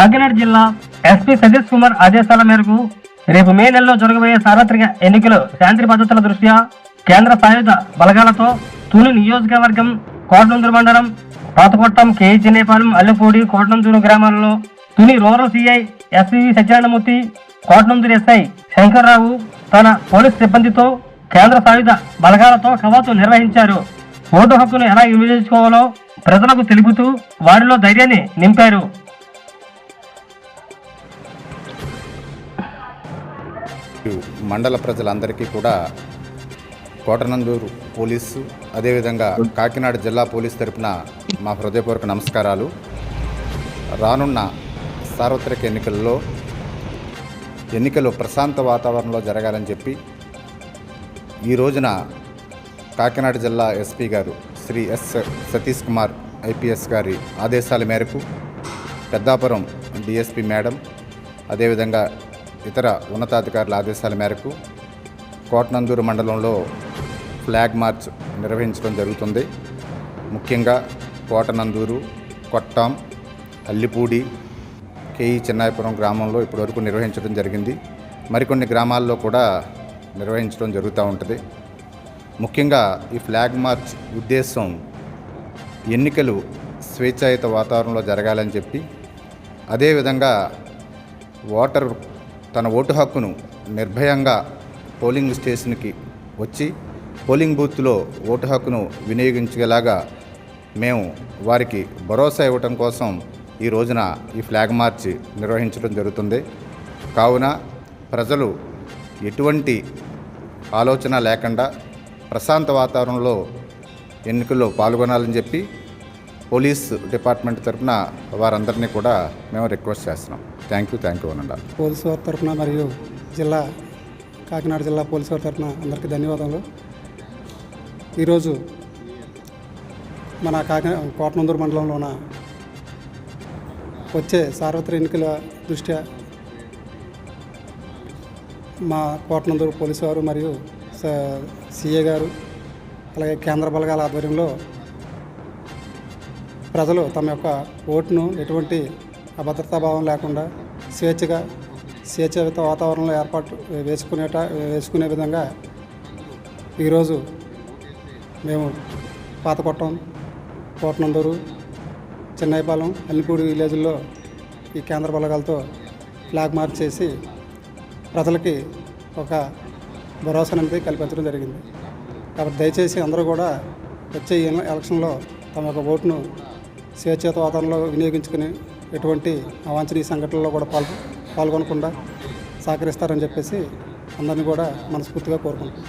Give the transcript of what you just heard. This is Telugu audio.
కాకినాడ జిల్లా ఎస్పీ సతీష్ కుమార్ ఆదేశాల మేరకు రేపు మే నెలలో జరగబోయే సార్వత్రిక ఎన్నికలు శాంతి భద్రతల దృష్ట్యా కేంద్ర సాయుధ బలగాలతో తూలి నియోజకవర్గం కోటనందూరు మండలం పాతకొట్టం కేజీనేపాలెం అల్లపూడి కోటనందూరు గ్రామాలలో Tuni rural CI S V Satyanarayanamurthy Kotanandur SI Shankarrao తన పోలీస్ సిబ్బందితో కేంద్ర సాయుధ బలగాలతో కవాతు నిర్వహించారు. ఓటు హక్కును ఎలా వినియోగించుకోవాలో ప్రజలకు తెలుపుతూ వారిలో ధైర్యాన్ని నింపారు. మండల ప్రజలందరికీ కూడా కోటనందూరు పోలీసు అదేవిధంగా కాకినాడ జిల్లా పోలీస్ తరపున మా హృదయపూర్వక నమస్కారాలు. రానున్న సార్వత్రిక ఎన్నికల్లో ఎన్నికలు ప్రశాంత వాతావరణంలో జరగాలని చెప్పి ఈ రోజున కాకినాడ జిల్లా ఎస్పీ గారు శ్రీ ఎస్ సతీష్ కుమార్ ఐపీఎస్ గారి ఆదేశాల మేరకు పెద్దాపురం డిఎస్పి మేడం అదేవిధంగా ఇతర ఉన్నతాధికారుల ఆదేశాల మేరకు కోటనందూరు మండలంలో ఫ్లాగ్ మార్చ్ నిర్వహించడం జరుగుతుంది. ముఖ్యంగా కోటనందూరు కొట్టాం అల్లిపూడి కేఈ చెన్నాయపురం గ్రామంలో ఇప్పటివరకు నిర్వహించడం జరిగింది. మరికొన్ని గ్రామాల్లో కూడా నిర్వహించడం జరుగుతూ ఉంటుంది. ముఖ్యంగా ఈ ఫ్లాగ్ మార్చ్ ఉద్దేశం ఎన్నికలు స్వేచ్ఛాయుత వాతావరణంలో జరగాలని చెప్పి అదేవిధంగా ఓటర్ తన ఓటు హక్కును నిర్భయంగా పోలింగ్ స్టేషన్కి వచ్చి పోలింగ్ బూత్లో ఓటు హక్కును వినియోగించేలాగా మేము వారికి భరోసా ఇవ్వటం కోసం ఈ రోజున ఈ ఫ్లాగ్ మార్చ్ నిర్వహించడం జరుగుతుంది. కావున ప్రజలు ఎటువంటి ఆలోచన లేకుండా ప్రశాంత వాతావరణంలో ఎన్నికల్లో పాల్గొనాలని చెప్పి పోలీస్ డిపార్ట్మెంట్ తరఫున వారందరినీ కూడా మేము రిక్వెస్ట్ చేస్తున్నాం. థ్యాంక్ యూ థ్యాంక్ యూ అనండి. పోలీసు వారి తరఫున మరియు జిల్లా కాకినాడ జిల్లా పోలీసు వారి తరఫున అందరికీ ధన్యవాదాలు ఈరోజు మన కాకినాడ కోటనందూరు మండలంలోన వచ్చే సార్వత్రిక ఎన్నికల దృష్ట్యా మా కోటనందూరు పోలీసు వారు మరియు సిఏ గారు అలాగే కేంద్ర బలగాల ఆధ్వర్యంలో ప్రజలు తమ యొక్క ఓటును ఎటువంటి అభద్రతా భావం లేకుండా స్వేచ్ఛగా స్వేచ్ఛాయుత వాతావరణంలో ఏర్పాటు వేసుకునేట వేసుకునే విధంగా ఈరోజు మేము పాతకొట్టం కోటనందూరు చెన్నైపాలెం అల్లిపూడి విలేజ్లో ఈ కేంద్ర బలగాలతో ఫ్లాగ్ మార్చ్ చేసి ప్రజలకి ఒక భరోసా అనేది కల్పించడం జరిగింది. కాబట్టి దయచేసి అందరూ కూడా వచ్చే ఈ ఎలక్షన్లో తమ యొక్క ఓటును స్వేచ్ఛత వాతావరణంలో వినియోగించుకుని ఎటువంటి అవాంఛనీయ సంఘటనలో కూడా పాల్గొ పాల్గొనకుండా సహకరిస్తారని చెప్పేసి అందరినీ కూడా మనస్ఫూర్తిగా కోరుకుంటాం